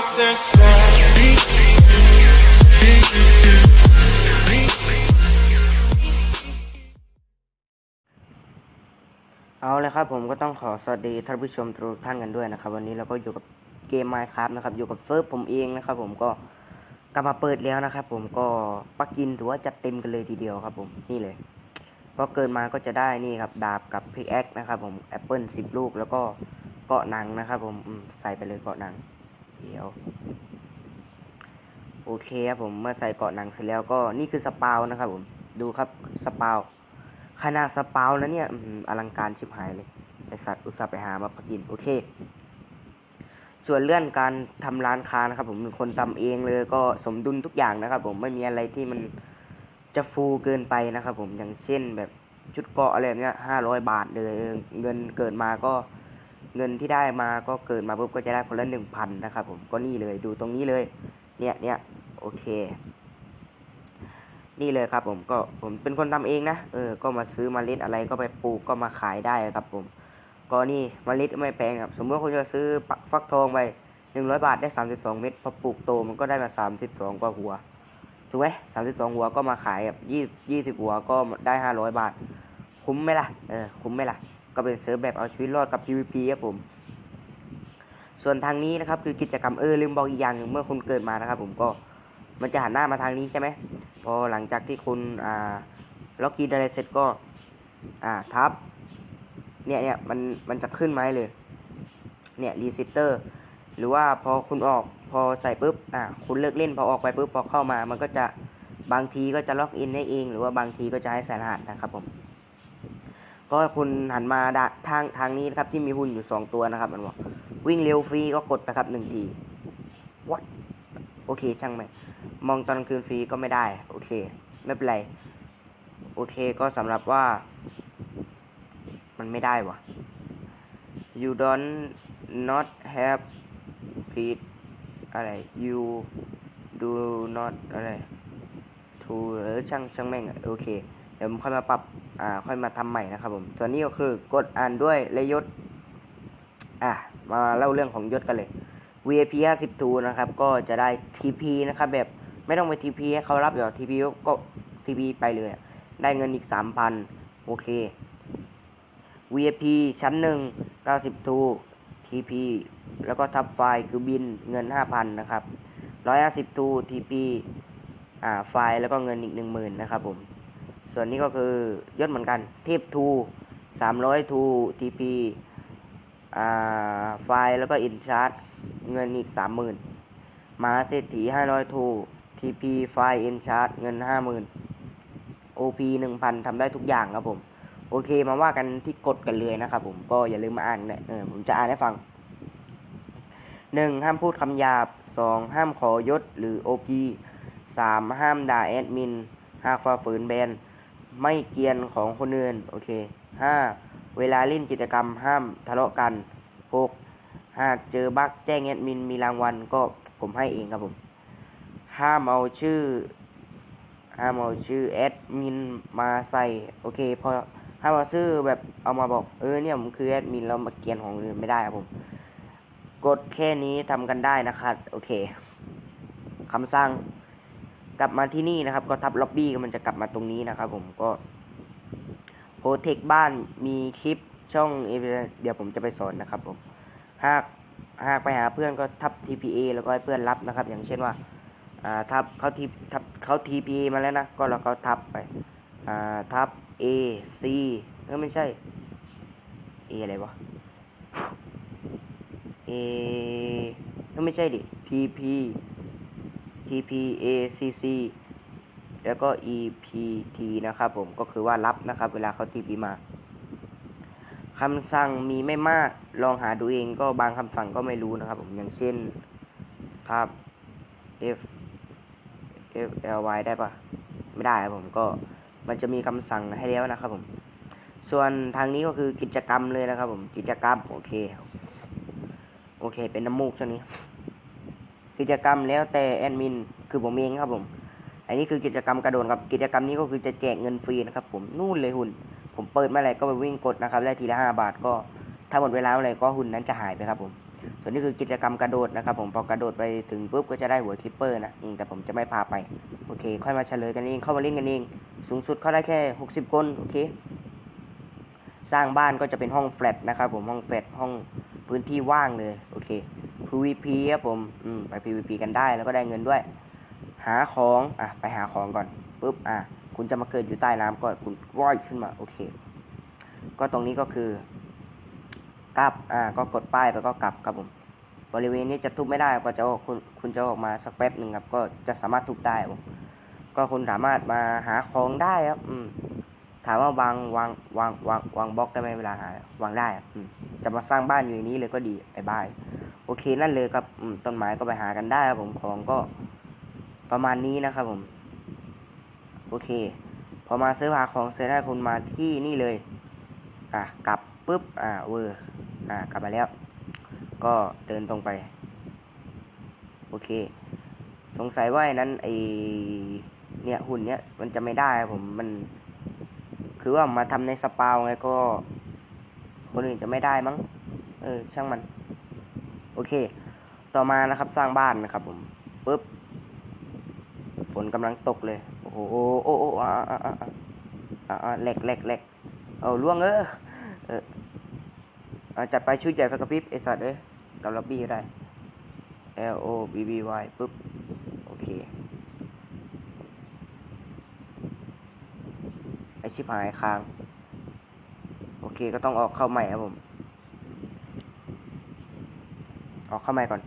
เอาเลยครับผมก็ต้องขอสวัสดีท่านผู้ชมทุกท่านกันด้วยนะครับ วันนี้เราก็อยู่กับเกม Minecraft นะครับ อยู่กับเซิร์ฟผมเองนะครับ ผมก็กลับมาเปิดแล้วนะครับ ผมก็ปักกินถือว่าจัดเต็มกันเลยทีเดียวครับ ผมนี่เลยพอเกินมาก็จะได้นี่ครับดาบกับพิกแอคนะครับ ผมแอปเปิลสิบลูกแล้วก็เกาะหนังนะครับ ผมอืมใส่ไปเลยเกาะหนัง เดี๋ยว โอเคครับผมเมื่อใส่เกาะหนังเสร็จแล้วก็นี่คือสปาวนะครับผม ดูครับสปาวขนาดสปาวแล้วเนี่ยอลังการชิบหายเลยไอสัตว์อุตส่าห์ไปหามาพักกิน โอเค ส่วนเรื่องการทำร้านค้านะครับ ผมเป็นคนทำเองเลยก็สมดุลทุกอย่างนะครับ ผมไม่มีอะไรที่มันจะฟูเกินไปนะครับ ผมอย่างเช่นแบบชุดเกาะอะไรเนี้ยห้าร้อยบาทเลยเออเงินเกิดมาก็ เงินที่ได้มาก็เกิดมาปุ๊บก็จะได้คนละหนึ่งพันนะครับผมก็นี่เลยดูตรงนี้เลย เนี่ยเนี่ยโอเค นี่เลยครับผมก็ผมเป็นคนทำเองนะเออก็มาซื้อมเมล็ดอะไรก็ไปปลูกก็มาขายได้ครับผม ก็นี่มเมล็ดไม่แพงครับสมมติว่าคุณจะซื้อฟักทองไปหนึ่งร้อยบาทได้สามสิบสองเม็ดพอปลูกโตมันก็ได้มาสามสิบสองกว่าหัวถูกไหมสามสิบสองหัวก็มาขายแบบยี่ยี่สิบหัวก็ได้ห้าร้อยบาท คุ้มไหมล่ะเออคุ้มไหมล่ะ ก็เป็นเซิร์ฟแบบเอาชีวิตรอดกับ PVP ครับผม ส่วนทางนี้นะครับคือกิจกรรมเออลืมบอกอีกอย่างหนึ่งเมื่อคุณเกิดมานะครับ ผมก็มันจะหันหน้ามาทางนี้ใช่ไหมพอหลังจากที่คุณอ่าล็อกกีอะไรเสร็จก็ อ่าทับ เนี่ยเนี่ยมันมันจะขึ้นมาให้เลย เนี่ยรีซิสเตอร์หรือว่าพอคุณออกพอใส่ปุ๊บอ่าคุณเลิกเล่นพอออกไปปุ๊บพอเข้ามา มันก็จะบางทีก็จะล็อกอินได้เอง หรือว่าบางทีก็จะให้ใส่รหัสนะครับผม ก็คุณหันมาทางทางนี้นะครับ ที่มีหุ่นอยู่สองตัวนะครับมันบอกวิ่งเร็วฟรีก็กดไปครับหนึ่งที what โอเคช่างไหมมองตอนกลางคืนฟรีก็ไม่ได้ โอเค ไม่เป็นไร โอเคก็สำหรับว่า มันไม่ได้วะ you don't not have please อะไร you do not อะไร to เออช่างช่างแม่งอะโอเค เดี๋ยวผมค่อยมาปรับ อ่าค่อยมาทำใหม่นะครับผมส่วนนี้ก็คือกดอ่านด้วยและยศอะมาเล่าเรื่องของยศกันเลย VIP 52นะครับ ก็จะได้ TP นะครับ แบบไม่ต้องไป TP ให้เขารับเดี๋ยว TP ก็ TP ไปเลย ได้เงินอีก 3,000 โอเค VIP ชั้นหนึ่ง92 TP แล้วก็ทับไฟล์คือบินเงิน 5,000 นะครับ152 TP อ่าไฟล์แล้วก็เงินอีก 10,000 นะครับผม ส่วนนี้ก็คือยศเหมือนกันเทพทู300ทู TP อ่าไฟล์แล้วก็อินชาร์ตเงินอีก30,000มาเศรษฐี500ทู TP ไฟล์อินชาร์ตเงิน50,000 OP 1,000ทำได้ทุกอย่างครับผม โอเคมาว่ากันที่กดกันเลยนะครับผมก็อย่าลืมมาอ่านนะเออผมจะอ่านให้ฟังหนึ่งห้ามพูดคำหยาบสองห้ามขอยศหรือ OP สามห้ามด่าแอดมินหากฝ่าฝืนแบน ไม่เกียนของคนอื่นโอเคห้าเวลาเล่นกิจกรรมห้ามทะเลาะกันหกหากเจอบั๊กแจ้งแอดมินมีรางวัลก็ผมให้เองครับผม ห้ามเอาชื่อ ห้ามเอาชื่อแอดมินมาใส่โอเคพอห้ามเอาชื่อแบบเอามาบอกเออเนี่ยผมคือแอดมินแล้วมาเกียนของอื่นไม่ได้ครับผม กดแค่นี้ทำกันได้นะครับ โอเคคำสั่ง กลับมาที่นี่นะครับ ก็ทับล็อบบี้ก็มันจะกลับมาตรงนี้นะครับ ผมก็โปรเทคบ้านมีคลิปช่องเดี๋ยวผมจะไปสอนนะครับ ผมหากหากไปหาเพื่อนก็ทับ TPA แล้วก็ให้เพื่อนรับนะครับ อย่างเช่นว่าอ่าทับเขาทีทับเขา TPA มาแล้วนะก็เราก็ทับไปอ่าทับ A C เออไม่ใช่ A อะไรวะ A เออไม่ใช่ดิ TP TP A C C แล้วก็ E P T นะครับผมก็คือว่ารับนะครับ เวลาเขา TP มาคำสั่งมีไม่มากลองหาดูเองก็บางคำสั่งก็ไม่รู้นะครับ ผมอย่างเช่นครับ F F L Y ได้ปะไม่ได้ครับผมก็มันจะมีคำสั่งให้แล้วนะครับผม ส่วนทางนี้ก็คือกิจกรรมเลยนะครับผมกิจกรรมโอเค โอเค เป็นน้ำมูกช่วงนี้ กิจกรรมแล้วแต่แอดมินคือผมเองครับผม อันนี้คือกิจกรรมกระโดดครับกิจกรรมนี้ก็คือจะแจกเงินฟรีนะครับผมนู่นเลยหุ่น ผมเปิดเมื่อไหร่ก็ไปวิ่งกดนะครับได้ทีละห้าบาทก็ถ้าหมดเวลาเมื่อไรก็หุ่นนั้นจะหายไปครับผม ส่วนนี้คือกิจกรรมกระโดดนะครับผมพอกระโดดไปถึงปุ๊บก็จะได้หัวคลิปเปอร์นะแต่ผมจะไม่พาไป โอเค ค่อยมาเฉลยกันเองเข้ามาเล่นกันเอง สูงสุดเข้าได้แค่หกสิบคนโอเค สร้างบ้านก็จะเป็นห้องแฟลตนะครับผมห้องแฟลตห้องพื้นที่ว่างเลยโอเค PVP ครับผมอืมไป PVP กันได้แล้วก็ได้เงินด้วย หาของอะไปหาของก่อนปุ๊บอะคุณจะมาเกิดอยู่ใต้น้ำก่อนคุณว่ายขึ้นมาโอเค ก็ตรงนี้ก็คือกลับอ่าก็กดป้ายไปก็กลับครับผมบริเวณนี้จะทุบไม่ได้ก็จะคุณคุณจะออกมาสักแป๊บหนึ่งครับ ก็จะสามารถทุบได้ครับผมก็คุณสามารถมาหาของได้ครับ อืม ถามว่าวางวางวางวางวางบล็อกได้ไหมเวลาหาวางได้อืมจะมาสร้างบ้านอยู่ในนี้เลยก็ดีไอ้บ้าย โอเคนั่นเลยครับต้นไม้ก็ไปหากันได้ครับผมของก็ประมาณนี้นะครับผม โอเค พอมาซื้อหาของเสร็จได้คุณมาที่นี่เลย อะกลับปุ๊บอ่าเวอร์อ่ากลับมาแล้ว ก็เดินตรงไป โอเค สงสัยว่าไอ้นั้นไอเนี่ยหุ่นเนี้ยมันจะไม่ได้ครับผมมัน คือว่ามาทำในสปาวไงก็ คนอื่นจะไม่ได้มั้ง เออ ช่างมัน โอเค ต่อมานะครับสร้างบ้านนะครับ ผมปุ๊บฝนกำลังตกเลย โอ้โหโอ้โอ้อ่าอ่าอ่าอ่าอ่าแหลกแหลกแหลกเอาล่วงเออเออจัดไปชุดใหญ่ไฟกระพริบไอสัตว์เอ้ยกับล็อบบี้ก็ได้ L O B B Y ปุ๊บ โอเค ไอชิบหายค้าง โอเคก็ต้องออกเข้าใหม่ครับผม ออกเข้าใหม่ก่อน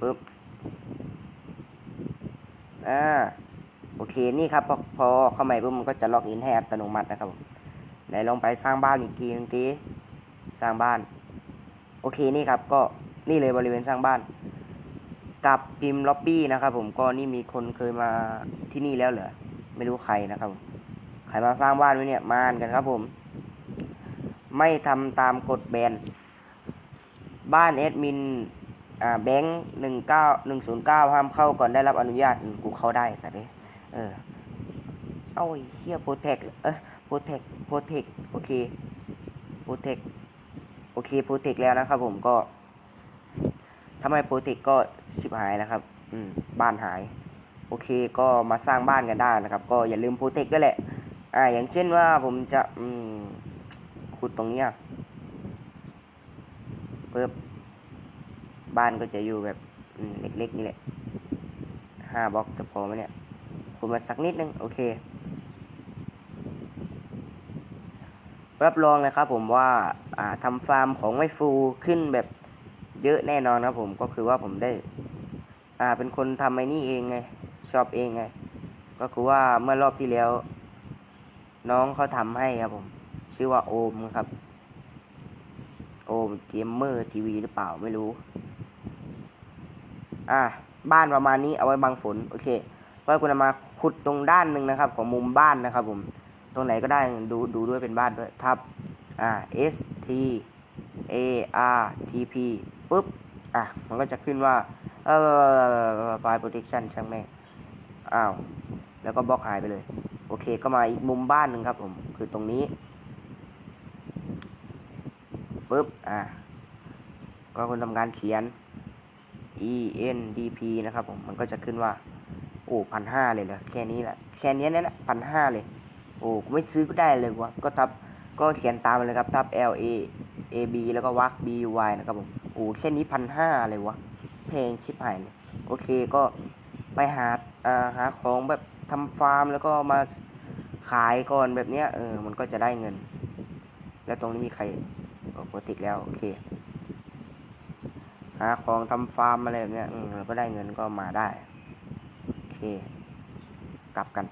ปุ๊บอ่าโอเคนี่ครับพอพอเข้าใหม่ปุ๊บมันก็จะล็อกอินให้อัตโนมัตินะครับผมไหนลองไปสร้างบ้านอีกทีนึงทีสร้างบ้าน โอเคนี่ครับ ก็นี่เลยบริเวณสร้างบ้าน กับพิมพ์ล็อบบี้นะครับผมก็นี่มีคนเคยมาที่นี่แล้วเหรอไม่รู้ใครนะครับผมใครมาสร้างบ้านไว้เนี่ยมานกันครับผม ไม่ทำตามกฎแบน บ้านแอดมินอ่าแบงค์หนึ่งเก้าหนึ่งศูนย์เก้าห้ามเข้าก่อนได้รับอนุญาตกูเข้าได้แต่เนี่ยเออเอาเฮียโปรเทคเออโปรเทคโปรเทคโอเคโปรเทคโอเคโปรเทคแล้วนะครับผมก็ถ้าไมโปรเทคก็ชิบหายแล้วครับ อืม บ้านหาย โอเคก็มาสร้างบ้านกันได้นะครับ ก็อย่าลืมโปรเทคด้วยแหละ อ่า อย่างเช่นว่าผมจะ อืมขุดตรงเนี้ย ปิบบ้านก็จะอยู่แบบเล็กๆนี่แหละห้าบล็อกจะพอไหมเนี่ยขุดมาสักนิดนึง โอเค รับรองเลยครับผมว่าอ่าทำฟาร์มของไม่ฟูขึ้นแบบเยอะแน่นอนครับผมก็คือว่าผมได้ อ่าเป็นคนทำไอ้นี่เองไงชอบเองไง ก็คือว่าเมื่อรอบที่แล้ว น้องเขาทำให้ครับผม ชื่อว่าโอมครับ โอมเกมเมอร์ทีวีหรือเปล่าไม่รู้ อ่าบ้านประมาณนี้เอาไว้บังฝนโอเคก็คุณมาขุดตรงด้านหนึ่งนะครับ ของมุมบ้านนะครับ ผม ตรงไหนก็ได้ดูดูด้วยเป็นบ้านด้วยทับ อ่า S T A R T P ปุ๊บ อะ มันก็จะขึ้นว่า เอ่อ file protection ช่างแม่งอ้าว แล้วก็บล็อกหายไปเลย โอเค ก็มาอีกมุมบ้านหนึ่งครับผม คือตรงนี้ ปุ๊บ อะ ก็คุณทำการเขียน E N D P นะครับผม มันก็จะขึ้นว่า โอ้พันห้าเลยเหรอแค่นี้แหละ แค่นี้เนี่ยนะพันห้าเลย โอ้ไม่ซื้อก็ได้เลยวะ ก็ทับ ก็เขียนตามเลยครับ ทับ L A A B แล้วก็วัก B U Y นะครับผม โอ้แค่นี้พันห้าเลยวะเพลงชิบหายเลย โอเคก็ไปหาอ่าหาของแบบทำฟาร์มแล้วก็มาขายก่อนแบบเนี้ยเออ มันก็จะได้เงิน แล้วตรงนี้มีใคร โอ้โปรติกแล้ว โอเค หาของทำฟาร์มอะไรแบบเนี้ยอืมเราก็ได้เงินก็มาได้ โอเค กลับกัน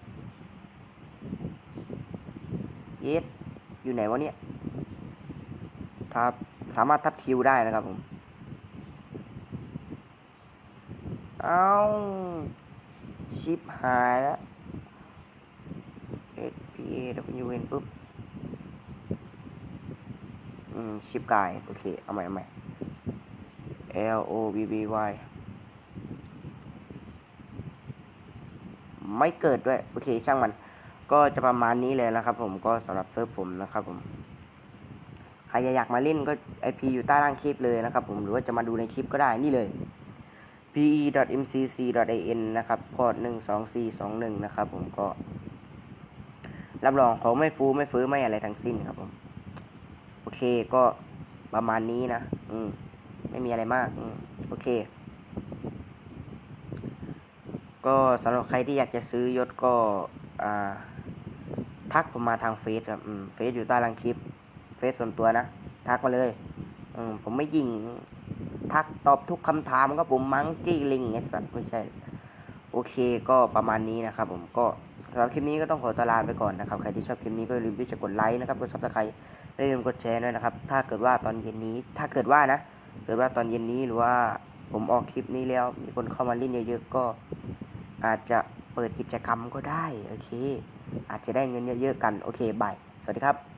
เยสอยู่ไหนวะเนี่ยทับสามารถทับคิวได้นะครับผม เอาชิปหายแล้ว S P A W N ปุ๊บ อืมชิปกายโอเค เอาใหม่เอาใหม่ L O B B Y ไม่เกิดด้วย โอเค ช่างมัน ก็จะประมาณนี้เลยนะครับผมก็สำหรับเซิร์ฟผมนะครับผม ใครอยากมาเล่นก็ไอพีอยู่ใต้ล่างคลิปเลยนะครับผมหรือว่าจะมาดูในคลิปก็ได้นี่เลย pe.mcc.in นะครับพอร์ตหนึ่งสองสี่สองหนึ่งนะครับผมก็ รับรองของไม่ฟูไม่ฟื้อไม่อะไรทั้งสิ้นครับผม เคก็ประมาณนี้นะ อืม ไม่มีอะไรมาก อืม โอเค ก็สำหรับใครที่อยากจะซื้อยศก็ อ่า ทักผมมาทางเฟซครับ อืม เฟซอยู่ใต้ล่างคลิป เฟซส่วนตัวนะ ทักมาเลย อืม ผมไม่ยิง ทักตอบทุกคำถามครับผมมังกี้ลิงไอ้สัตว์ไม่ใช่ โอเค ก็ประมาณนี้นะครับ ผม ก็สำหรับคลิปนี้ก็ต้องขอตลาไปก่อนนะครับ ใครที่ชอบคลิปนี้ก็อย่าลืมที่จะกดไลค์นะครับ กดซับสไครต์ อย่าลืมกดแชร์ด้วยนะครับ ถ้าเกิดว่าตอนเย็นนี้ ถ้าเกิดว่านะ เกิดว่าตอนเย็นนี้หรือว่าผมออกคลิปนี้แล้ว มีคนเข้ามาเล่นเยอะๆก็อาจจะเปิดกิจกรรมก็ได้ โอเค อาจจะได้เงินเยอะๆกัน โอเคบาย สวัสดีครับ